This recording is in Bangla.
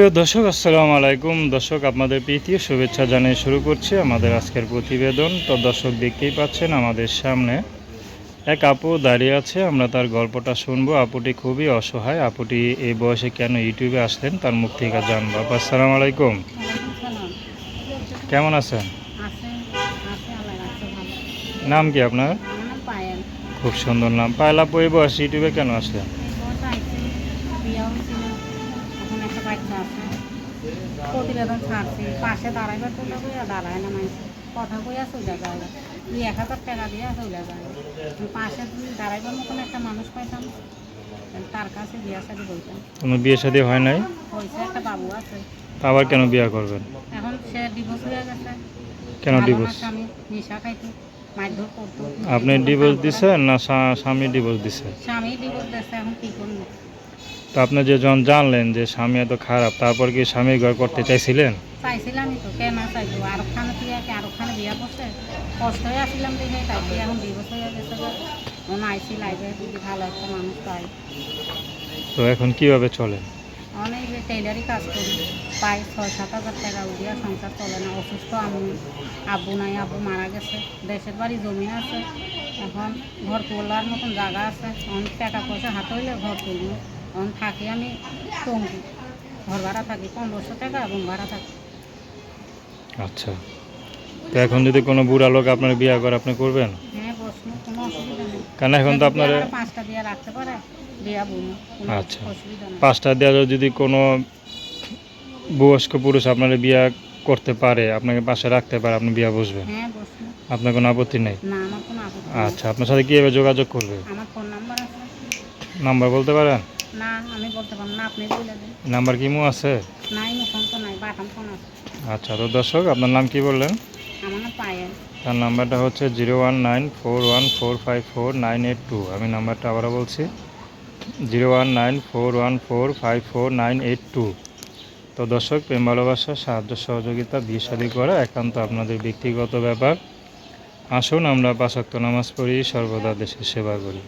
প্রিয় দর্শক, আসসালামু আলাইকুম। দর্শক, আপনাদের প্রীতীয় শুভেচ্ছা জানিয়ে শুরু করছি আমাদের আজকের প্রতিবেদন। তো দর্শক, দেখতেই পাচ্ছেন আমাদের সামনে এক আপু দাঁড়িয়ে আছে। আমরা তার গল্পটা শুনব। আপুটি খুবই অসহায়। আপুটি এই বয়সে কেন ইউটিউবে আসলেন? তার মুখ থেকে জানব। আপু, আসসালামু আলাইকুম। কেমন আছেন? নাম কি আপনার? খুব সুন্দর নাম। পায়লা আপু, এই বয়সে ইউটিউবে কেন আসলেন? আছে প্রতিবেদন ছাড়ছি। পাশে দাঁড়াইবার চলে কইয়া দাঁড়ায় না মাইছে। কথা কইয়া চলে যায়। দুই এক হাজার টাকা দিয়া চলে যায়। পাশে দাঁড়াইবার মতন একটা মানুষ পাইতাম। তার কাছে বিয়া শাদি বলতাম কোনো বিয়ে শাদী হয় নাই? হয়েছে একটা বাবু আছে। আবার কেন বিয়ে করবেন? এখন সে ডিভোর্স হয়ে গেছে। কেন ডিভোর্স স্বামী নেশা খাইতো মারধর করতো। আপনি ডিভোর্স দিছেন না স্বা- স্বামী ডিভোর্স দিছে? স্বামী ডিভোর্স দিচ্ছে এখন কি করব? তো আপনি যে যখন জানলেন যে স্বামী এত খারাপ তারপর কি স্বামী ঘর করতে চাইছিলেন? চাইছিলামই তো কেন চাইতো আর ওখানে তুই কি আর ওখানে বিয়া করছে? কষ্ট হয়ে আসছিলাম দেখে তাই এখন ডিভোর্স হয়ে গেছে গো। এখন আইসি লাইবে যদি ভালো একটা মানুষ পাই। তো এখন কীভাবে চলেন? অনেক যে কাজ করি পাই ছয় সাত হাজার টাকা উঠিয়া সংসার চলে না অসুস্থ আমি আব্বু নাই আব্বু মারা গেছে দেশের বাড়ি জমি আছে এখন ঘর তোলার মতন জায়গা আছে অনেক টাকা পয়সা হাত হইলে ঘর তুলবো। এখন থাকি আমি টঙ্গি। ঘর ভাড়া থাকি পনেরোশো টাকা এবং ভাড়া থাকি। আচ্ছা। তো এখন যদি কোনো বুড়া লোক আপনার বিয়ে করে আপনি করবেন? হ্যাঁ প্রশ্ন কোনো অসুবিধা নেই। কেন এখন তো আপনার পাঁচটা দিয়ে রাখতে পারে দিয়া বুনো কোনো আচ্ছা। অসুবিধা নেই। পাঁচটা দেওয়া যদি কোনো বয়স্ক পুরুষ আপনার বিয়ে করতে পারে আপনাকে পাশে রাখতে পারে আপনি বিয়ে বসবেন? হ্যাঁ আপনার কোনো আপত্তি নেই? না আমার কোনো আপত্তি আচ্ছা আপনার সাথে কীভাবে যোগাযোগ করবে? আমার ফোন নাম্বার আছে। নাম্বার বলতে পারেন? না আমি বলতে পারব না আপনি বলে দেন। নাম্বার কিমু আছে? নাই ফোন তো নাই বাটাম ফোন আছে। আচ্ছা তো দর্শক আপনার নাম কি বললেন? আমার নাম পায়েল। তার নাম্বারটা হচ্ছে zero one nine four one four five four nine eight two. আমি নাম্বারটা আবারও বলছি। Zero one nine four one four five four nine eight two. তো দর্শক প্রেম ভালোবাসা সাহায্য সহযোগিতা বিয়ে শাদী করা একান্ত আপনাদের ব্যক্তিগত ব্যাপার। আসুন আমরা পাশাক্ত নামাজ পড়ি সর্বদা দেশের সেবা করি।